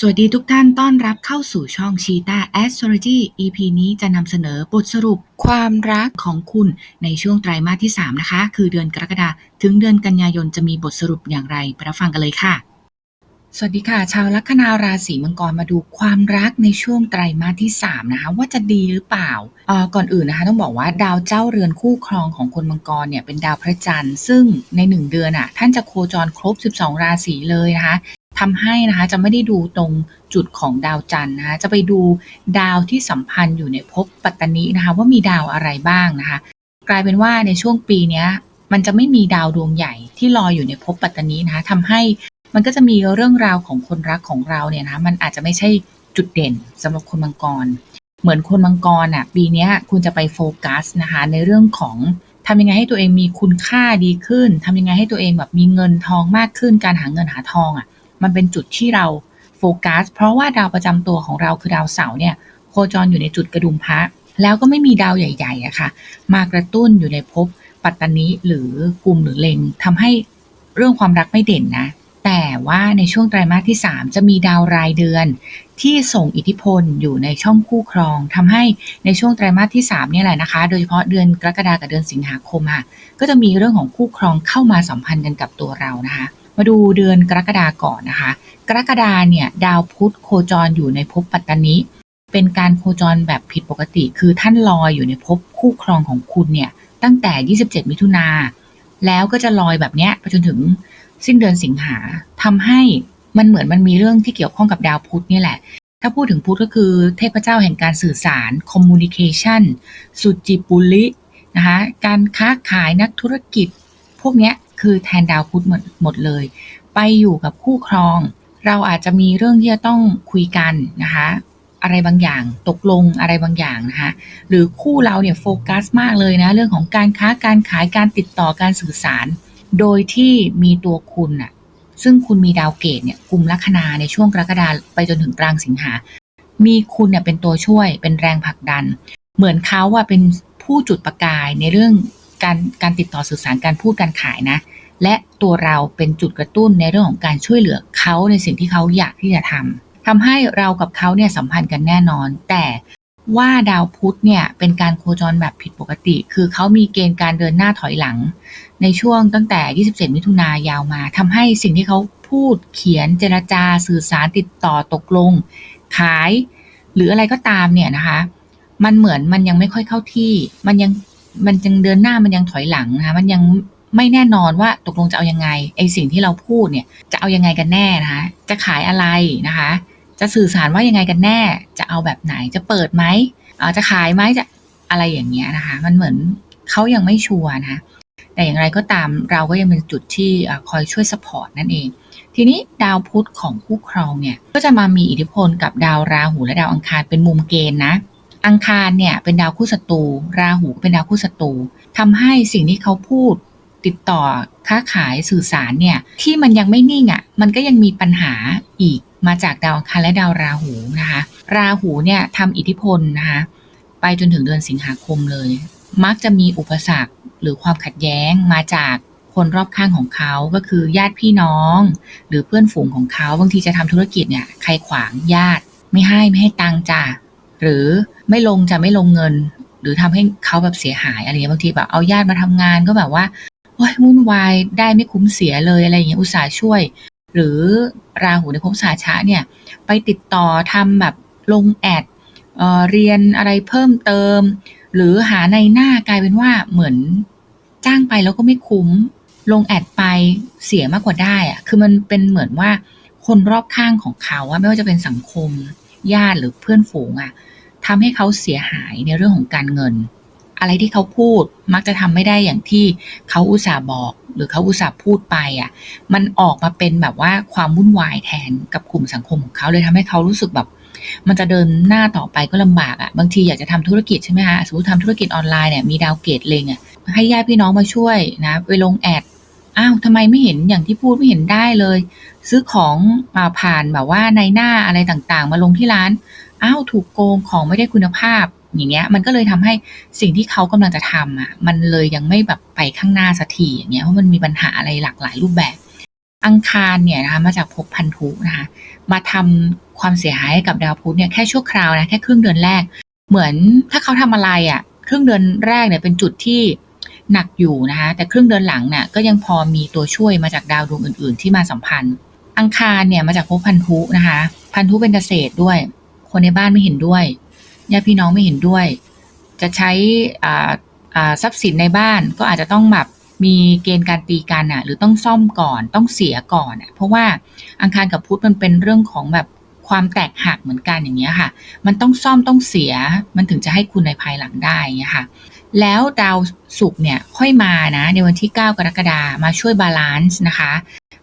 สวัสดีทุกท่านต้อนรับเข้าสู่ช่อง Cheetah Astrology EP นี้จะนำเสนอบทสรุปความรักของคุณในช่วงไตรมาสที่ 3 นะคะ คือเดือนกรกฎาถึงเดือนกันยายนจะมีบทสรุปอย่างไรไปรับฟังกันเลยค่ะ สวัสดีค่ะ ชาวลัคนาราศีมังกรมาดูความรักในช่วงไตรมาสที่ 3 นะคะ ว่าจะดีหรือเปล่าเออก่อนอื่นนะคะต้องบอกว่าดาวเจ้าเรือนคู่ครองของคนมังกรเนี่ยเป็นดาวพระจันทร์ซึ่งใน 1 เดือนอะท่านจะโคจรครบ 12 ราศีเลยนะคะ ทำให้นะคะจะไม่ได้ดูตรงจุดของดาวจันทร์นะคะจะไปดูดาวที่สัมพันธ์อยู่ในภพปัตตนินะคะว่ามีดาวอะไรบ้างนะคะ กลายเป็นว่าในช่วงปีนี้มันจะไม่มีดาวดวงใหญ่ที่ลอยอยู่ในภพปัตตนินะคะทำให้มันก็จะมีเรื่องราวของคนรักของเราเนี่ยนะคะมันอาจจะไม่ใช่จุดเด่นสำหรับคนมังกร เหมือนคนมังกรอะปีนี้คุณจะไปโฟกัสนะคะในเรื่องของทำยังไงให้ตัวเองมีคุณค่าดีขึ้นทำยังไงให้ตัวเองแบบมีเงินทองมากขึ้น การหาเงินหาทองอะ มันเป็นจุดที่เราโฟกัส เพราะว่าดาวประจำตัวของเราคือดาวเสาร์เนี่ยโคจรอยู่ในจุดกระดุมพระแล้วก็ไม่มีดาวใหญ่ๆอะค่ะ มากระตุ้นอยู่ในภพปัตตานิหรือกลุ่มหรือเลงทำให้เรื่องความรักไม่เด่นนะ แต่ว่าในช่วงไตรมาสที่ 3 จะมีดาวรายเดือน ที่ส่งอิทธิพลอยู่ในช่องคู่ครองทำให้ในช่วงไตรมาสที่3เนี่ยแหละนะคะ โดยเฉพาะเดือนกรกฎาคมกับเดือนสิงหาคมค่ะก็จะมีเรื่องของคู่ครองเข้ามาสัมพันธ์กันกับตัวเรานะคะ มาดูเดือนกรกฎาก่อนนะคะ กรกฎาเนี่ยดาวพุธโคจรอยู่ในภพปัตตนิ เป็นการโคจรแบบผิดปกติ คือท่านลอยอยู่ในภพคู่ครองของคุณเนี่ยตั้งแต่ 27 มิถุนา แล้วก็จะลอยแบบเนี้ยไปจนถึงสิ้นเดือนสิงหาทำให้มันเหมือนมันมีเรื่องที่เกี่ยวข้องกับดาวพุธนี่แหละ ถ้าพูดถึงพุธก็คือเทพเจ้าแห่งการสื่อสาร communication สุจิปุลินะคะ การค้าขายนักธุรกิจ พวกเนี้ย คือแทนดาวพุธหมดหมดเลย ไปอยู่กับคู่ครอง เราอาจจะมีเรื่องที่จะต้องคุยกันนะคะอะไรบางอย่างตกลงอะไรบางอย่างนะคะหรือคู่เราเนี่ยโฟกัสมากเลยนะเรื่องของการค้าการขายการติดต่อการสื่อสาร โดยที่มีตัวคุณอะซึ่งคุณมีดาวเกตเนี่ยกลุ่มลัคนาในช่วงกรกฎาไปจนถึงกลางสิงหา มีคุณเนี่ยเป็นตัวช่วยเป็นแรงผลักดัน เหมือนเขาว่าเป็นผู้จุดประกายในเรื่องการการติดต่อสื่อสารการพูดการขายนะ และตัวเราเป็นจุดกระตุ้นในเรื่องของการช่วยเหลือเขาในสิ่งที่เขาอยากที่จะทำทำให้เรากับเขาเนี่ยสัมพันธ์กันแน่นอน แต่ว่าดาวพุธเนี่ยเป็นการโคจรแบบผิดปกติ คือเขามีเกณฑ์การเดินหน้าถอยหลัง ในช่วงตั้งแต่ 27 มิถุนายาวมาทำให้สิ่งที่เขาพูดเขียนเจรจาสื่อสารติดต่อตกลง ขาย หรืออะไรก็ตามเนี่ยนะคะ มันเหมือนมันยังไม่ค่อยเข้าที่ มันยังมันยังเดินหน้ามันยังถอยหลังนะคะมันยัง ไม่แน่นอนว่าตกลงจะเอายังไงไอสิ่งที่เราพูดเนี่ยจะเอายังไงกันแน่นะคะ จะขายอะไรนะคะ จะสื่อสารว่ายังไงกันแน่ จะเอาแบบไหนจะเปิดไหมอ่อจะขายไหมจะอะไรอย่างเงี้ยนะคะ มันเหมือนเขายังไม่ชัวร์นะแต่อย่างไรก็ตามเราก็ยังเป็นจุดที่คอยช่วยสปอร์ตนั่นเอง ทีนี้ดาวพุธของคู่ครองเนี่ยก็จะมามีอิทธิพลกับดาวราหูและดาวอังคารเป็นมุมเกณฑ์นะ อังคารเนี่ยเป็นดาวคู่ศัตรูราหูเป็นดาวคู่ศัตรูทำให้สิ่งที่เขาพูด ติดต่อค้าขายสื่อสารเนี่ยที่มันยังไม่นิ่งอะ่ะมันก็ยังมีปัญหาอีกมาจากดาวคารและดาวราหูนะคะราหูเนี่ยทำอิทธิพลนะคะไปจนถึงเดือนสิงหาคมเลย มักจะมีอุปสรรคหรือความขัดแย้งมาจากคนรอบข้างของเขาก็คือญาติพี่น้อง หรือเพื่อนฝูงของเขาบางทีจะทำธุรกิจเนี่ยใครขวางญาติไม่ให้ไม่ให้ตังค์จ้าหรือไม่ลงจะไม่ลงเงิน หรือทำให้เขาแบบเสียหายอะไรเงี้ยบางทีแบบเอาญาติมาทำงานก็แบบว่า โอ้ยวุ่นวายได้ไม่คุ้มเสียเลยอะไรอย่างเงี้ยอุตส่าห์ช่วย หรือราหูในภพสาชะเนี่ย ไปติดต่อทำแบบลงแอดเออเรียนอะไรเพิ่มเติม หรือหาในหน้ากลายเป็นว่าเหมือนจ้างไปแล้วก็ไม่คุ้ม ลงแอดไปเสียมากกว่าได้อะคือมันเป็นเหมือนว่าคนรอบข้างของเขาอะไม่ว่าจะเป็นสังคมญาติหรือเพื่อนฝูงอะทำให้เขาเสียหายในเรื่องของการเงิน อะไรที่เขาพูดมักจะทำไม่ได้อย่างที่เขาอุตส่าห์บอก หรือเขาอุตส่าห์พูดไปอะ มันออกมาเป็นแบบว่าความวุ่นวายแทนกับกลุ่มสังคมของเขาเลยทำให้เขารู้สึกแบบมันจะเดินหน้าต่อไปก็ลำบากอะ บางทีอยากจะทำธุรกิจใช่ไหมคะ สมมติทำธุรกิจออนไลน์เนี่ย มีดาวเกตเลงอะ ให้ญาติพี่น้องมาช่วยนะ ไปลงแอด อ้าวทำไมไม่เห็นอย่างที่พูดไม่เห็นได้เลย ซื้อของมาผ่านแบบว่าในหน้าอะไรต่างๆ มาลงที่ร้าน อ้าวถูกโกงของไม่ได้คุณภาพ อย่างเงี้ยมันก็เลยทำให้สิ่งที่เขากำลังจะทำอะมันเลยยังไม่แบบไปข้างหน้าสักทีอย่างเงี้ยเพราะมันมีปัญหาอะไรหลากหลายรูปแบบ อังคารเนี่ยนะคะมาจากภพพันธุนะคะมาทำความเสียหายให้กับดาวพุธเนี่ยแค่ชั่วคราวนะแค่ครึ่งเดือนแรก เหมือนถ้าเขาทำอะไรอะ่ะครึ่งเดือนแรกเนี่ยเป็นจุดที่หนักอยู่นะคะแต่ครึ่งเดือนหลังเนี่ยก็ยังพอมีตัวช่วยมาจากดาวดวงอื่น ๆ ที่มาสัมพันธ์ อังคารเนี่ยมาจากภพพันธุนะคะ พันธุเป็นเกษตรด้วย คนในบ้านไม่เห็นด้วย ญาติพี่น้องไม่เห็นด้วย จะใช้ทรัพย์สินในบ้านก็อาจจะต้องแบบมีเกณฑ์การตีกันอะ หรือต้องซ่อมก่อนต้องเสียก่อนอะ เพราะว่าอังคารกับพุธมันเป็นเรื่องของแบบความแตกหักเหมือนกันอย่างเงี้ยค่ะ มันต้องซ่อมต้องเสีย มันถึงจะให้คุณในภายหลังได้เงี้ยค่ะ แล้วดาวศุกร์เนี่ยค่อยมานะ ในวันที่ 9 กรกฎามาช่วยบาลานซ์นะคะ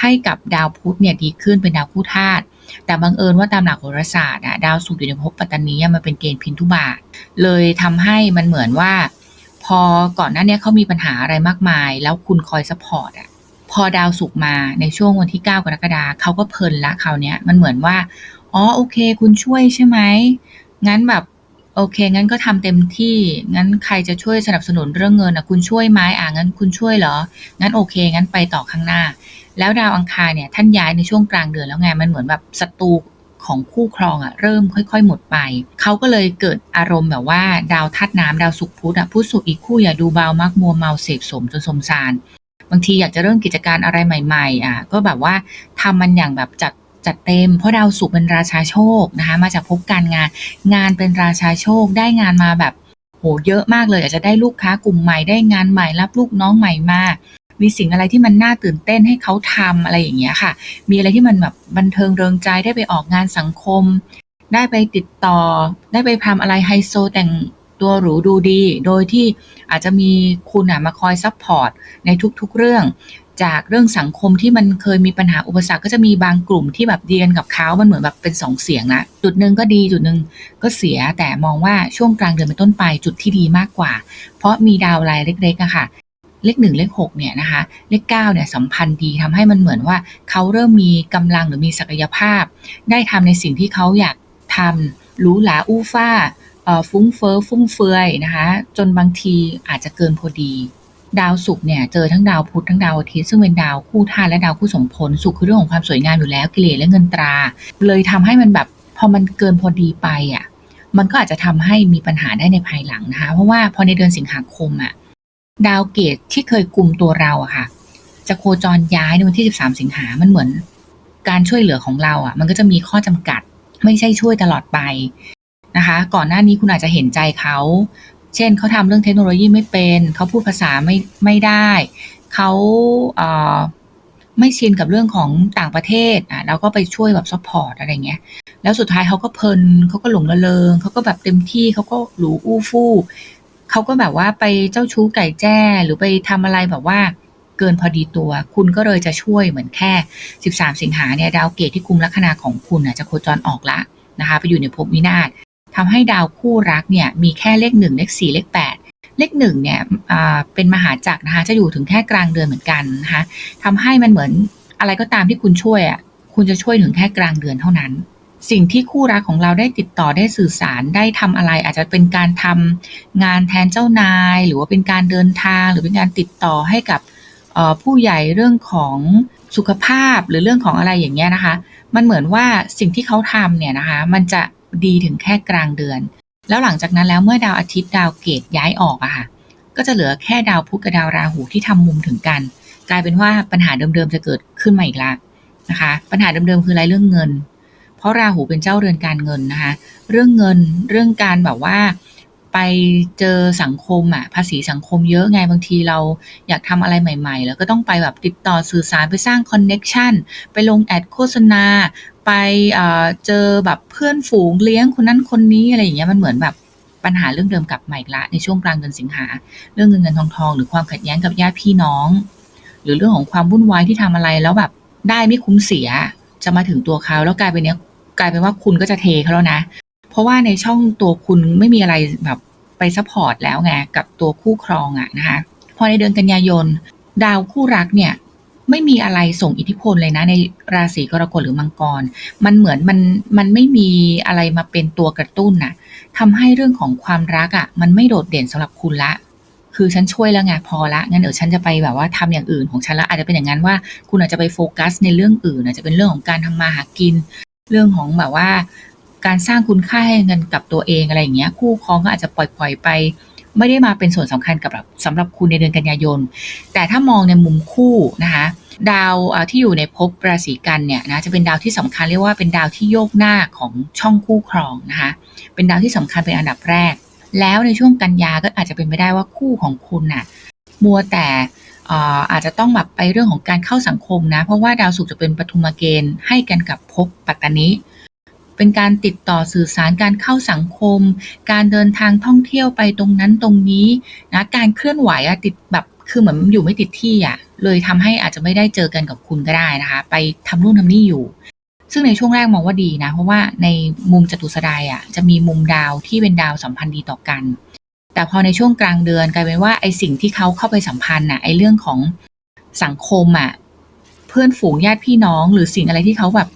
ให้กับดาวพุธเนี่ยดีขึ้นเป็นดาวคู่ธาตุ แต่บังเอิญว่าตามหลักโหราศาสตร์อะดาวศุกร์อยู่ในภพปัตตานีมันเป็นเกณฑ์พินทุบาท เลยทำให้มันเหมือนว่า พอก่อนหน้านี้เขามีปัญหาอะไรมากมาย แล้วคุณคอยซัพพอร์ตอะพอดาวศุกร์มาในช่วงวันที่ 9 กรกฎาคมเขาก็เพลินละคราวนี้มันเหมือนว่า อ๋อโอเค คุณช่วยใช่ไหมงั้นแบบ โอเค งั้นก็ทำเต็มที่ งั้นใครจะช่วยสนับสนุนเรื่องเงินอะ คุณช่วยไหมอะงั้นคุณช่วยเหรอ งั้นโอเค งั้นไปต่อข้างหน้า แล้วดาวอังคารเนี่ย ท่านย้ายในช่วงกลางเดือนแล้วไง มันเหมือนแบบศัตรูของคู่ครองอะเริ่มค่อย ๆ หมดไป เขาก็เลยเกิดอารมณ์แบบว่า ดาวธาตุน้ำดาวศุกพุธอะพุธศุกอีกคู่อย่าดูเบา มักมัวเมาเสพสมจนสมสาร บางทีอยากจะเริ่มกิจการอะไรใหม่ ๆ อะ ก็แบบว่าทำมันอย่างแบบจัด จัดเต็ม เพราะดาวศุกร์เป็นราชาโชคนะคะ มาจากภพการงาน งานเป็นราชาโชคได้งานมาแบบโหเยอะมากเลยอาจจะได้ลูกค้ากลุ่มใหม่ได้งานใหม่รับลูกน้องใหม่มามีสิ่งอะไรที่มันน่าตื่นเต้นให้เขาทำอะไรอย่างเงี้ยค่ะ มีอะไรที่มันแบบบันเทิงเริงใจได้ไปออกงานสังคม ได้ไปติดต่อ ได้ไปทำอะไรไฮโซแต่งตัวหรูดูดี โดยที่อาจจะมีคุณอะมาคอยซัพพอร์ตในทุกๆเรื่อง จากเรื่องสังคมที่มันเคยมีปัญหาอุปสรรคก็จะมีบางกลุ่มที่แบบดีกันกับเขามันเหมือนแบบเป็นสองเสียงนะจุดหนึ่งก็ดีจุดหนึ่งก็เสียแต่มองว่าช่วงกลางเดือนเป็นต้นไปจุดที่ดีมากกว่า เพราะมีดาวรายเล็กๆอะค่ะเลขหนึ่งเลขหกเนี่ยนะคะเลขเก้าเนี่ยสัมพันธ์ดีทำให้มันเหมือนว่าเขาเริ่มมีกำลังหรือมีศักยภาพ ได้ทำในสิ่งที่เขาอยากทำหรูหราอู้ฟ้าเอ่อฟุ้งเฟ้อฟุ่มเฟือยนะคะ จนบางทีอาจจะเกินพอดี ดาวศุกร์เนี่ยเจอทั้งดาวพุธทั้งดาวอาทิตย์ซึ่งเป็นดาวคู่ธาตุและดาวคู่สมพลศุกร์คือเรื่องของความสวยงามอยู่แล้วกิเลสและเงินตรา เลยทำให้มันแบบพอมันเกินพอดีไปอะมันก็อาจจะทำให้มีปัญหาได้ในภายหลังนะคะเพราะว่าพอในเดือนสิงหาคมอะดาวเกตที่เคยกลุ่มตัวเราอะค่ะ จะโคจรย้ายในวันที่ 13 สิงหา มันเหมือน การช่วยเหลือของเราอะมันก็จะมีข้อจำกัด ไม่ใช่ช่วยตลอดไปนะคะ ก่อนหน้านี้คุณอาจจะเห็นใจเขา เช่นเขาทำเรื่องเทคโนโลยีไม่เป็นเขาพูดภาษาไม่ไม่ได้เขาเอ่อไม่ชินกับเรื่องของต่างประเทศอะเราก็ไปช่วยแบบซัพพอร์ตอะไรเงี้ย แล้วสุดท้ายเขาก็เพลินเขาก็หลงระเริงเขาก็แบบเต็มที่เขาก็หรูอู้ฟู่เขาก็แบบว่าไปเจ้าชู้ไก่แจ้หรือไปทำอะไรแบบว่าเกินพอดีตัว คุณก็เลยจะช่วยเหมือนแค่ 13 สิงหาเนี่ยดาวเกตที่กุมลัคนาของคุณน่ะจะโคจรออกละนะคะ ไปอยู่ในภพวินาศ ทำให้ดาวคู่รักเนี่ยมีแค่เลขหนึ่งเลขสี่เลขแปดเลขหนึ่งเนี่ยเป็นมหาจักรนะคะจะอยู่ถึงแค่กลางเดือนเหมือนกันนะคะทำให้มันเหมือนอะไรก็ตามที่คุณช่วยอะคุณจะช่วยถึงแค่กลางเดือนเท่านั้น สิ่งที่คู่รักของเราได้ติดต่อได้สื่อสารได้ทำอะไร อาจจะเป็นการทำงานแทนเจ้านาย หรือว่าเป็นการเดินทาง หรือเป็นการติดต่อให้กับผู้ใหญ่เรื่องของสุขภาพหรือเรื่องของอะไรอย่างเงี้ยนะคะ มันเหมือนว่าสิ่งที่เขาทำเนี่ยนะคะ มันจะ ดีถึงแค่กลางเดือน แล้วหลังจากนั้นแล้วเมื่อดาวอาทิตย์ดาวเกตย้ายออกอะค่ะ ก็จะเหลือแค่ดาวพุธกับดาวราหูที่ทำมุมถึงกัน กลายเป็นว่าปัญหาเดิมๆจะเกิดขึ้นมาอีกละนะคะ ปัญหาเดิมๆคืออะไรเรื่องเงิน เพราะราหูเป็นเจ้าเรือนการเงินนะคะ เรื่องเงินเรื่องการแบบว่าไปเจอสังคมอะภาษีสังคมเยอะไงบางทีเราอยากทำอะไรใหม่ ๆ แล้วก็ต้องไปแบบติดต่อสื่อสารไปสร้างคอนเน็ชันไปลงแอดโฆษณา ไปเจอแบบเพื่อนฝูงเลี้ยงคนนั้นคนนี้อะไรอย่างเงี้ยมันเหมือนแบบปัญหาเรื่องเดิมกลับมาอีกละในช่วงกลางเดือนสิงหาเรื่องเงินเงินทองทองหรือความขัดแย้งกับญาติพี่น้อง หรือเรื่องของความวุ่นวายที่ทำอะไรแล้วแบบได้ไม่คุ้มเสียจะมาถึงตัวเขาแล้วกลายเป็นเนี้ยกลายเป็นว่าคุณก็จะเทเขาแล้วนะ เพราะว่าในช่องตัวคุณไม่มีอะไรแบบไปซัพพอร์ตแล้วไงกับตัวคู่ครองอะนะคะพอในเดือนกันยายน ดาวคู่รักเนี่ย ไม่มีอะไรส่งอิทธิพลเลยนะในราศีกรกฎหรือมังกร มันเหมือนมันมันไม่มีอะไรมาเป็นตัวกระตุ้นน่ะทำให้เรื่องของความรักอะ่ะ มันไม่โดดเด่นสำหรับคุณละ คือฉันช่วยแล้วไงพอละงั้นเดี๋ยวฉันจะไปแบบว่าทำอย่างอื่นของฉันละอาจจะเป็นอย่างนั้นว่า คุณอาจจะไปโฟกัสในเรื่องอื่นอาจจะเป็นเรื่องของการทำมาหากิน เรื่องของแบบว่า การสร้างคุณค่าให้เงินกับตัวเองอะไรอย่างเงี้ย คู่ครองก็อาจจะปล่อยๆไป ไม่ได้มาเป็นส่วนสำคัญกับสำหรับคุณในเดือนกันยายน แต่ถ้ามองในมุมคู่นะคะดาวที่อยู่ในภพราศีกันเนี่ยนะจะเป็นดาวที่สำคัญเรียกว่าเป็นดาวที่โยกหน้าของช่องคู่ครองนะคะเป็นดาวที่สำคัญเป็นอันดับแรก แล้วในช่วงกันยาก็อาจจะเป็นไปได้ว่าคู่ของคุณน่ะมัวแต่อ่ออาจจะต้องแบบไปเรื่องของการเข้าสังคมนะ เพราะว่าดาวศุกร์จะเป็นปฐุมเกณฑ์ให้กันกับภพปัตตานิ เป็นการติดต่อสื่อสารการเข้าสังคม การเดินทางท่องเที่ยวไปตรงนั้นตรงนี้นะการเคลื่อนไหวอะติดแบบคือเหมือนอยู่ไม่ติดที่อะเลยทำให้อาจจะไม่ได้เจอกันกับคุณก็ได้นะคะ ไปทำนู่นทำนี่อยู่ ซึ่งในช่วงแรกมองว่าดีนะ เพราะว่าในมุมจตุสดายอะจะมีมุมดาวที่เป็นดาวสัมพันธ์ดีต่อกัน แต่พอในช่วงกลางเดือนกลายเป็นว่าไอสิ่งที่เขาเข้าไปสัมพันธ์อะไอเรื่องของสังคมอะเพื่อนฝูงญาติพี่น้องหรือสิ่งอะไรที่เขาแบบ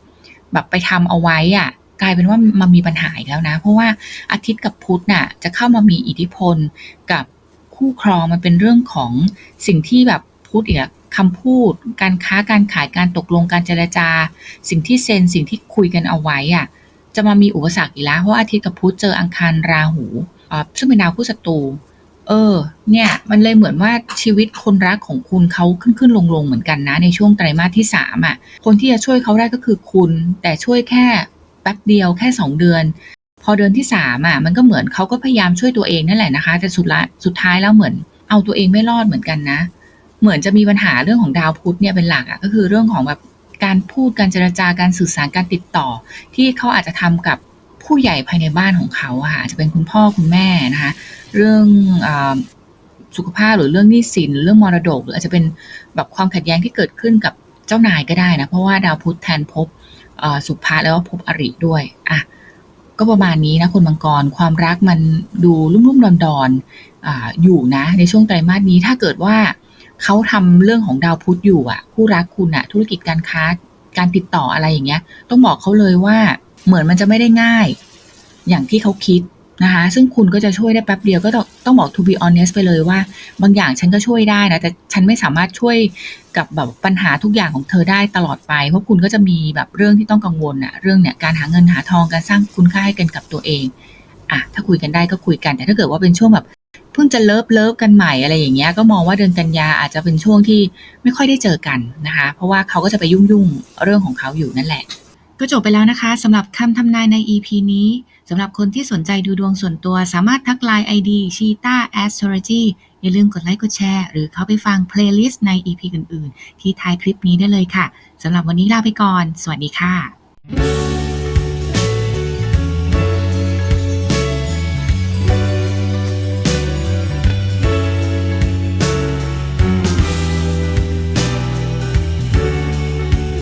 แบบไปทำเอาไว้อะ กลายเป็นว่ามันมีปัญหาอีกแล้วนะ เพราะว่าอาทิตย์กับพุธน่ะจะเข้ามามีอิทธิพลกับคู่ครองมันเป็นเรื่องของสิ่งที่แบบพูดอีกคำพูด การค้าการขายการตกลงการเจรจา สิ่งที่เซ็นสิ่งที่คุยกันเอาไว้อะจะมามีอุปสรรคอีกแล้วเพราะอาทิตย์กับพุธเจออังคารราหูอ่าซึ่งเป็นดาวคู่ศัตรูเออ เนี่ย มันเลยเหมือนว่าชีวิตคนรักของคุณเขาขึ้นขึ้นลงลงเหมือนกันนะ ในช่วงไตรมาสที่สามอะ คนที่จะช่วยเขาได้ก็คือคุณ แต่ช่วยแค่ แป๊บเดียวแค่สองเดือน พอเดือนที่สามอะมันก็เหมือนเขาก็พยายามช่วยตัวเองนั่นแหละนะคะ แต่สุดละสุดท้ายแล้วเหมือนเอาตัวเองไม่รอดเหมือนกันนะ เหมือนจะมีปัญหาเรื่องของดาวพุธเนี่ยเป็นหลักอะก็คือเรื่องของแบบการพูดการเจรจาการสื่อสารการติดต่อ ที่เขาอาจจะทำกับผู้ใหญ่ภายในบ้านของเขาอะค่ะจะเป็นคุณพ่อคุณแม่นะคะ เรื่องอสุขภาพหรือเรื่องหนี้สินเรื่องมรดก หรืออาจจะเป็นแบบความขัดแย้งที่เกิดขึ้นกับ เจ้านายก็ได้นะ เพราะว่าดาวพุธแทนภพสุภะแล้วก็ภพอริด้วยอะก็ประมาณนี้นะคุณมังกรความรักมันดูรุ่มๆดอนๆออยู่นะ ในช่วงไตรมาสนี้ถ้าเกิดว่าเขาทำเรื่องของดาวพุธอยู่อะ คู่รักคุณอะ ธุรกิจการค้าการติดต่ออะไรอย่างเงี้ย ต้องบอกเขาเลยว่าเหมือนมันจะไม่ได้ง่าย อย่างที่เขาคิด นะคะ ซึ่งคุณก็จะช่วยได้แป๊บเดียวก็ต้องต้องบอก to be honest ไปเลยว่า บางอย่างฉันก็ช่วยได้นะ แต่ฉันไม่สามารถช่วยกับแบบปัญหาทุกอย่างของเธอได้ตลอดไปเพราะคุณก็จะมีแบบเรื่องที่ต้องกังวลอะเรื่องเนี่ยการหาเงินหาทองการสร้างคุณค่าให้กันกับตัวเองอะถ้าคุยกันได้ก็คุยกัน แต่ถ้าเกิดว่าเป็นช่วงแบบเพิ่งจะเลิฟเลิฟกันใหม่อะไรอย่างเงี้ยก็มองว่าเดือนกันยาอาจจะเป็นช่วงที่ไม่ค่อยได้เจอกันนะคะ เพราะว่าเขาก็จะไปยุ่งยุ่งเรื่องของเขาอยู่นั่นแหละ ก็จบไปแล้วนะคะสำหรับคำทำนายใน EP นี้ สำหรับคนที่สนใจดูดวงส่วนตัวสามารถทักไลน์ ID Cheetah Astrology อย่าลืมกดไลค์กดแชร์ หรือเข้าไปฟังเพลย์ลิสต์ใน EP อื่น ๆ ที่ท้ายคลิปนี้ได้เลยค่ะสำหรับวันนี้ลาไปก่อน สวัสดีค่ะ